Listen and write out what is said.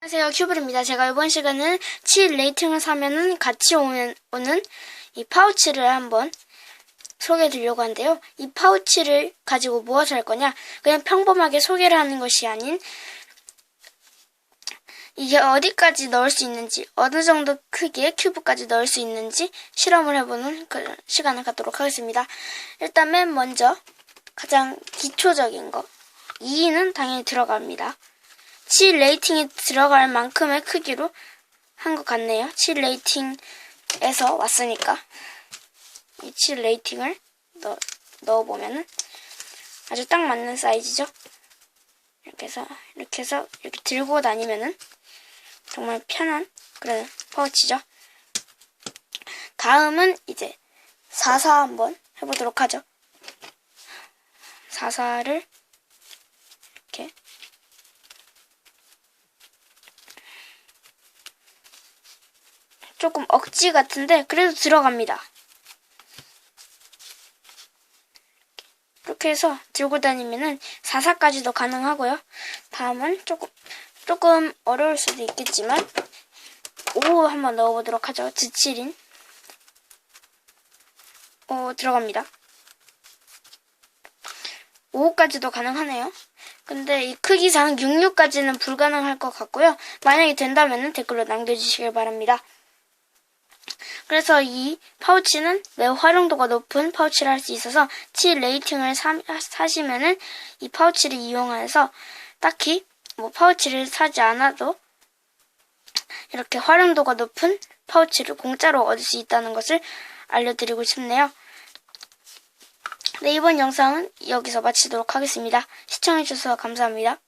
안녕하세요 큐브입니다. 제가 이번 시간은 7 레이팅을 사면은 같이 오는, 오는 이 파우치를 한번 소개해 드리려고 하는데요. 이 파우치를 가지고 무엇을 할 거냐? 그냥 평범하게 소개를 하는 것이 아닌 이게 어디까지 넣을 수 있는지, 어느 정도 크기의 큐브까지 넣을 수 있는지 실험을 해보는 그 시간을 갖도록 하겠습니다. 일단 맨 먼저 가장 기초적인 거 2는 당연히 들어갑니다. 7 레이팅이 들어갈 만큼의 크기로 한 것 같네요. 7 레이팅에서 왔으니까 이 7 레이팅을 넣, 넣어보면은 아주 딱 맞는 사이즈죠. 이렇게 해서 이렇게 해서 이렇게 들고 다니면은 정말 편한 그런 파우치죠. 다음은 이제 44 한번 해보도록 하죠. 44를 이렇게 조금 억지 같은데 그래도 들어갑니다. 이렇게 해서 들고 다니면은 44까지도 가능하고요. 다음은 조금 조금 어려울 수도 있겠지만 5 한번 넣어보도록 하죠. 지칠인 5 들어갑니다. 5까지도 가능하네요. 근데 이 크기상 66까지는 불가능할 것 같고요. 만약에 된다면 댓글로 남겨주시길 바랍니다. 그래서 이 파우치는 매우 활용도가 높은 파우치를 할 수 있어서 7 레이팅을 사, 사시면은 이 파우치를 이용해서 딱히 뭐 파우치를 사지 않아도 이렇게 활용도가 높은 파우치를 공짜로 얻을 수 있다는 것을 알려드리고 싶네요. 네, 이번 영상은 여기서 마치도록 하겠습니다. 시청해주셔서 감사합니다.